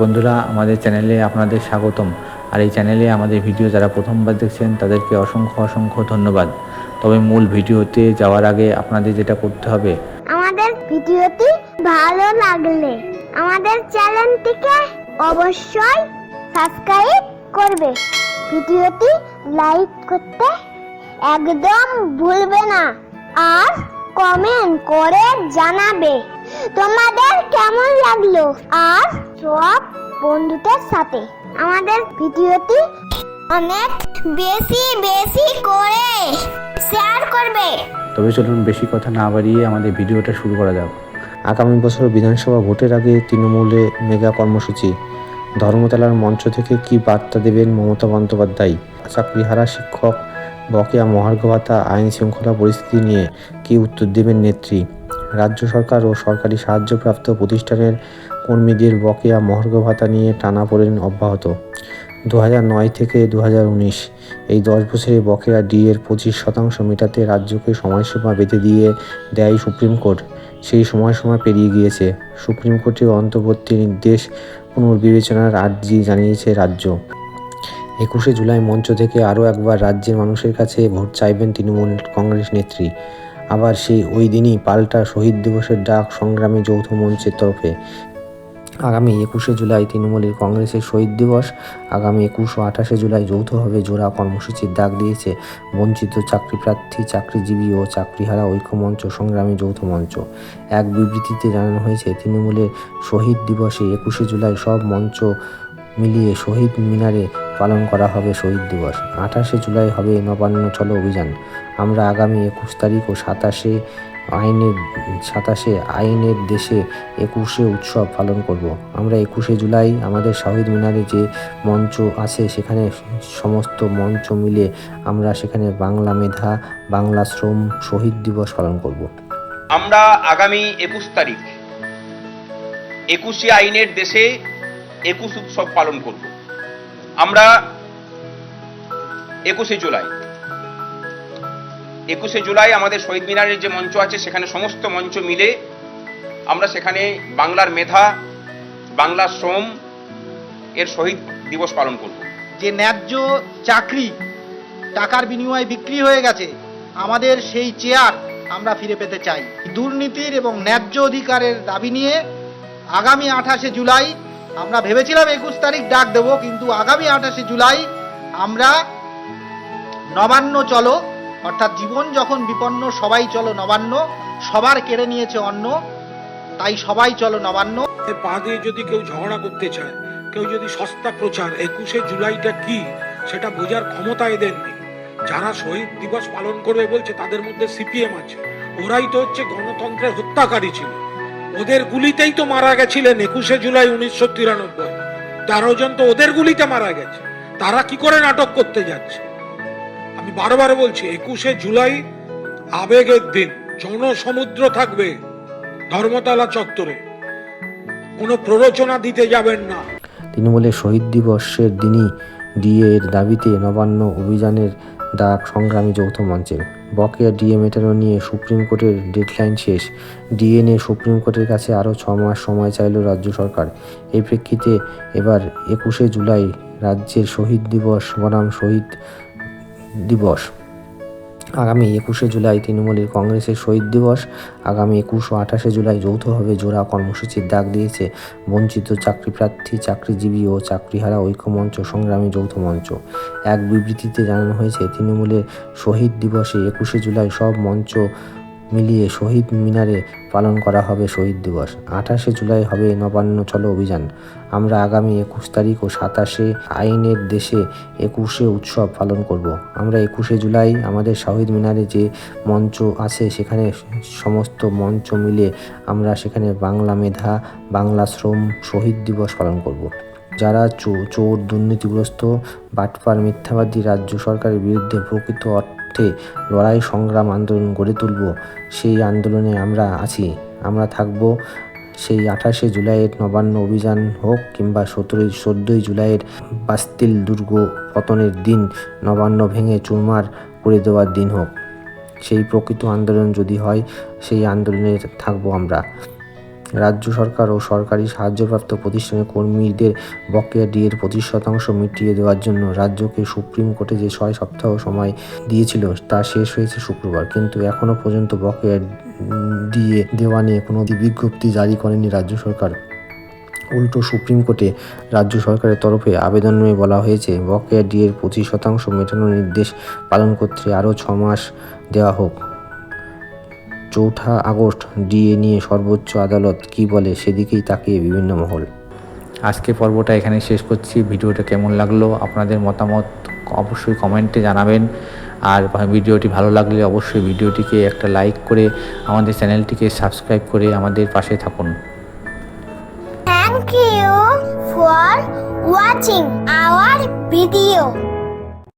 বন্ধুরা, আমাদের চ্যানেলে আপনাদের স্বাগতম। আর এই চ্যানেলে আমাদের ভিডিও যারা প্রথমবার দেখছেন, তাদেরকে অসংখ্য অসংখ্য ধন্যবাদ। তবে মূল ভিডিওতে যাওয়ার আগে আপনাদের যেটা করতে হবে, আমাদের ভিডিওটি ভালো লাগলে আমাদের চ্যানেলটিকে অবশ্যই সাবস্ক্রাইব করবে। ভিডিওটি লাইক করতে একদম ভুলবে না। আর কমেন্ট করে জানাবে। তোমাদের কেমন লাগল? আর সব বন্ধুদের সাথে। আমাদের ভিডিওটি অনেক বেশি বেশি করে শেয়ার করবে। তবে চলুন বেশি কথা না বাড়িয়ে আমাদের ভিডিওটা শুরু করা যাক। আগামী বছর বিধানসভা ভোটের আগে তৃণমূলে মেগা কর্মসূচি। ধর্মতলার মঞ্চ থেকে কি বার্তা দেবেন মমতা বন্দ্যোপাধ্যায়? চাকরিহারা শিক্ষক বকেয়া মহার্ঘ ভাতা আইন শৃঙ্খলা পরিস্থিতি নিয়ে কি উত্তর দেবেন নেত্রী? রাজ্য সরকার ও সরকারি সাহায্যপ্রাপ্ত প্রতিষ্ঠানের কর্মীদের বকেয়া মহার্ঘ ভাতা নিয়ে টানাপোড়েন অব্যাহত। দু নয় থেকে দু এই দশ বছরে বকেয়া ডি এর পঁচিশ শতাংশ মেটাতে রাজ্যকে সময়সীমা বেঁধে দিয়ে দেয় সুপ্রিম কোর্ট। সেই সময়সীমা পেরিয়ে গিয়েছে। সুপ্রিম কোর্টের অন্তর্বর্তী নির্দেশ পুনর্বিবেচনার আর্জি জানিয়েছে রাজ্য। একুশে জুলাই মঞ্চ থেকে আরও একবার রাজ্যের মানুষের কাছে ভোট চাইবেন তৃণমূল কংগ্রেস নেত্রী। আবার সেই ওই দিনই পাল্টা শহীদ দিবসের ডাক সংগ্রামী যৌথ মঞ্চের তরফে আগামী একুশে জুলাই তৃণমূলের কংগ্রেসের শহীদ দিবস, আগামী একুশ ও আঠাশে জুলাই যৌথভাবে জোড়া কর্মসূচির ডাক দিয়েছে বঞ্চিত চাকরিপ্রার্থী, চাকরিজীবী ও চাকরিহারা ঐক্যমঞ্চ, সংগ্রামী যৌথ মঞ্চ। এক বিবৃতিতে জানানো হয়েছে, তৃণমূলের শহীদ দিবসে একুশে জুলাই সব মঞ্চ মিলিয়ে শহীদ মিনারে পালন করা হবে শহীদ দিবস আঠাশে জুলাই হবে নবান্ন চলো অভিযান আমরা আগামী একুশ তারিখ ও সাতাশে আইনের সাতাশে আইনের দেশে একুশে উৎসব পালন করব। আমরা একুশে জুলাই আমাদের শহীদ মিনারে যে মঞ্চ আছে, সেখানে সমস্ত মঞ্চ মিলে আমরা সেখানে বাংলা মেধা, বাংলা শ্রম শহীদ দিবস পালন করব। আমরা আগামী একুশ তারিখ একুশে আইনের দেশে একুশ উৎসব পালন করব আমরা একুশে জুলাই। একুশে জুলাই আমাদের শহীদ মিনারের যে মঞ্চ আছে, সেখানে সমস্ত মঞ্চ মিলে আমরা সেখানে বাংলার মেধা বাংলা শ্রম এর শহীদ দিবস পালন করব। যে ন্যায্য চাকরি টাকার বিনিময়ে বিক্রি হয়ে গেছে, আমাদের সেই চেয়ার আমরা ফিরে পেতে চাই। দুর্নীতির এবং ন্যায্য অধিকারের দাবি নিয়ে আগামী আঠাশে জুলাই আমরা ভেবেছিলাম একুশ তারিখ ডাক দেব, কিন্তু আগামী আঠাশে জুলাই আমরা নবান্ন চলো। অর্থাৎ জীবন যখন বিপন্ন, সবাই চলো নবান্ন। সবার কেড়ে নিয়েছে অন্ন, তাই সবাই চলো নবান্ন। পা দিয়ে যদি কেউ ঝগড়া করতে চায়, কেউ যদি সস্তা প্রচার, একুশে জুলাইটা কি, সেটা বোঝার ক্ষমতা এদের নেই। যারা শহীদ দিবস পালন করবে বলছে, তাদের মধ্যে সিপিএম আছে। ওরাই তো হচ্ছে গণতন্ত্রের হত্যাকারী ছিল। ওদের গুলিতেই তো মারা গেছিলেন একুশে জুলাই উনিশশো তিরানব্বই। তেরো জন তো ওদের গুলিতে মারা গেছে। তারা কি করে নাটক করতে যাচ্ছে? আমি বারবার বলছি, একুশে জুলাই আবেগের দিন, জনসমুদ্র থাকবে ধর্মতলা চত্বরে। কোনো প্ররোচনা দিতে যাবেন না। তিনি বলে শহীদ দিবসের দিনই ডিএ এর দাবিতে নবান্ন অভিযানের ডাক সংগ্রামী যৌথ মঞ্চের বকেয়া ডিএ মেটানো নিয়ে সুপ্রিম কোর্টের ডেডলাইন শেষ। ডিএ নিয়ে সুপ্রিম কোর্টের কাছে আরও ছ মাস সময় চাইল রাজ্য সরকার। এই প্রেক্ষিতে এবার একুশে জুলাই রাজ্যের শহীদ দিবস, বনাম শহীদ দিবস। আগামী একুশে জুলাই তৃণমূলের কংগ্রেসের শহীদ দিবস, আগামী একুশ ও আঠাশে জুলাই যৌথভাবে জোড়া কর্মসূচির ডাক দিয়েছে বঞ্চিত চাকরিপ্রার্থী, চাকরিজীবী ও চাকরিহারা ঐক্যমঞ্চ, সংগ্রামী যৌথ মঞ্চ। এক বিবৃতিতে জানানো হয়েছে, তৃণমূলের শহীদ দিবসে একুশে জুলাই সব মঞ্চ মিলিয়ে শহীদ মিনারে পালন করা হবে শহীদ দিবস আঠাশে জুলাই হবে নবান্ন চলো অভিযান আমরা আগামী একুশ তারিখ ও সাতাশে আইনের দেশে একুশে উৎসব পালন করব। আমরা একুশে জুলাই আমাদের শহীদ মিনারে যে মঞ্চ আছে, সেখানে সমস্ত মঞ্চ মিলে আমরা সেখানে বাংলা মেধা, বাংলা শ্রম শহীদ দিবস পালন করব। যারা চোর দুর্নীতিগ্রস্ত, বাটপার মিথ্যাবাদী রাজ্য সরকারের বিরুদ্ধে প্রকৃত অর্থে লড়াই, সংগ্রাম, আন্দোলন গড়ে তুলব। সেই আন্দোলনে আমরা আছি। আমরা থাকব সেই আঠাশে জুলাইয়ের নবান্ন অভিযান হোক কিংবা সতেরোই, চোদ্দোই জুলাইয়ের বাস্তিল দুর্গ পতনের দিন, নবান্ন ভেঙে চুরমার করে দেওয়ার দিন হোক। সেই প্রকৃত আন্দোলন যদি হয়, সেই আন্দোলনে থাকব আমরা। রাজ্য সরকার ও সরকারি সাহায্যপ্রাপ্ত প্রতিষ্ঠানের কর্মীদের বকেয়া ডিএর পঁচিশ শতাংশ মিটিয়ে দেওয়ার জন্য রাজ্যকে সুপ্রিম কোর্টে যে ছয় সপ্তাহ সময় দিয়েছিল, তা শেষ হয়েছে শুক্রবার। কিন্তু এখনও পর্যন্ত বকেয়া ডিএ দেওয়া নিয়ে কোনো বিজ্ঞপ্তি জারি করেনি রাজ্য সরকার। উল্টো সুপ্রিম কোর্টে রাজ্য সরকারের তরফে আবেদন নিয়ে বলা হয়েছে, বকেয়া ডিএর পঁচিশ শতাংশ মেটানোর নির্দেশ পালন করতে আরও ছ মাস দেওয়া হোক। চৌঠা আগস্ট ডিএ নিয়ে সর্বোচ্চ আদালত কি বলে সেদিকেই তাকিয়ে বিভিন্ন মহল। আজকে পর্বটা এখানে শেষ করছি। ভিডিওটা কেমন লাগল? আপনাদের মতামত অবশ্যই কমেন্টে জানাবেন। আর ভিডিওটি ভালো লাগলে অবশ্যই ভিডিওটিকে একটা লাইক করে আমাদের চ্যানেলটিকে সাবস্ক্রাইব করে আমাদের পাশে থাকুন। Thank you for watching our video.